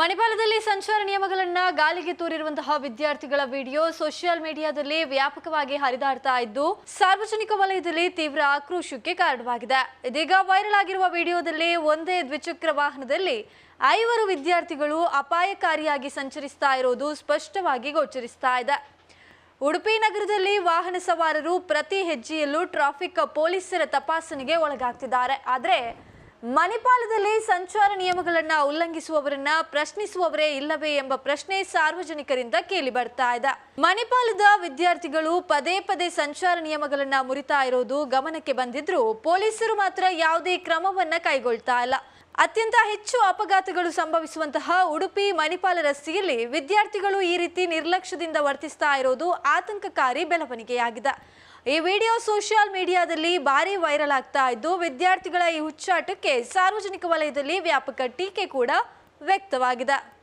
ಮಣಿಪಾಲದಲ್ಲಿ ಸಂಚಾರ ನಿಯಮಗಳನ್ನ ಗಾಲಿಗೆ ತೂರಿರುವಂತಹ ವಿದ್ಯಾರ್ಥಿಗಳ ವಿಡಿಯೋ ಸೋಷಿಯಲ್ ಮೀಡಿಯಾದಲ್ಲಿ ವ್ಯಾಪಕವಾಗಿ ಹರಿದಾಡ್ತಾ ಇದ್ದು, ಸಾರ್ವಜನಿಕ ವಲಯದಲ್ಲಿ ತೀವ್ರ ಆಕ್ರೋಶಕ್ಕೆ ಕಾರಣವಾಗಿದೆ. ಇದೀಗ ವೈರಲ್ ಆಗಿರುವ ವಿಡಿಯೋದಲ್ಲಿ ಒಂದೇ ದ್ವಿಚಕ್ರ ವಾಹನದಲ್ಲಿ ಐವರು ವಿದ್ಯಾರ್ಥಿಗಳು ಅಪಾಯಕಾರಿಯಾಗಿ ಸಂಚರಿಸ್ತಾ ಇರೋದು ಸ್ಪಷ್ಟವಾಗಿ ಗೋಚರಿಸ್ತಾ ಇದೆ. ಉಡುಪಿ ನಗರದಲ್ಲಿ ವಾಹನ ಸವಾರರು ಪ್ರತಿ ಹೆಜ್ಜೆಯಲ್ಲೂ ಟ್ರಾಫಿಕ್ ಪೊಲೀಸರ ತಪಾಸಣೆಗೆ ಒಳಗಾಗ್ತಿದ್ದಾರೆ. ಆದರೆ ಮಣಿಪಾಲದಲ್ಲಿ ಸಂಚಾರ ನಿಯಮಗಳನ್ನು ಉಲ್ಲಂಘಿಸುವವರನ್ನ ಪ್ರಶ್ನಿಸುವವರೇ ಇಲ್ಲವೇ ಎಂಬ ಪ್ರಶ್ನೆ ಸಾರ್ವಜನಿಕರಿಂದ ಕೇಳಿ ಬರ್ತಾ ಇದೆ. ಮಣಿಪಾಲದ ವಿದ್ಯಾರ್ಥಿಗಳು ಪದೇ ಪದೇ ಸಂಚಾರ ನಿಯಮಗಳನ್ನ ಮುರಿತಾ ಇರೋದು ಗಮನಕ್ಕೆ ಬಂದಿದ್ರು. ಪೊಲೀಸರು ಮಾತ್ರ ಯಾವುದೇ ಕ್ರಮವನ್ನ ಕೈಗೊಳ್ತಾ ಇಲ್ಲ. ಅತ್ಯಂತ ಹೆಚ್ಚು ಅಪಘಾತಗಳು ಸಂಭವಿಸುವಂತಹ ಉಡುಪಿ ಮಣಿಪಾಲ ರಸ್ತೆಯಲ್ಲಿ ವಿದ್ಯಾರ್ಥಿಗಳು ಈ ರೀತಿ ನಿರ್ಲಕ್ಷ್ಯದಿಂದ ವರ್ತಿಸ್ತಾ ಇರೋದು ಆತಂಕಕಾರಿ ಬೆಳವಣಿಗೆಯಾಗಿದೆ. ಈ ವಿಡಿಯೋ ಸೋಷಿಯಲ್ ಮೀಡಿಯಾದಲ್ಲಿ ಭಾರಿ ವೈರಲ್ ಆಗ್ತಾ ಇದ್ದು, ವಿದ್ಯಾರ್ಥಿಗಳ ಈ ಹುಚ್ಚಾಟಕ್ಕೆ ಸಾರ್ವಜನಿಕ ವಲಯದಲ್ಲಿ ವ್ಯಾಪಕ ಟೀಕೆ ಕೂಡ ವ್ಯಕ್ತವಾಗಿದೆ.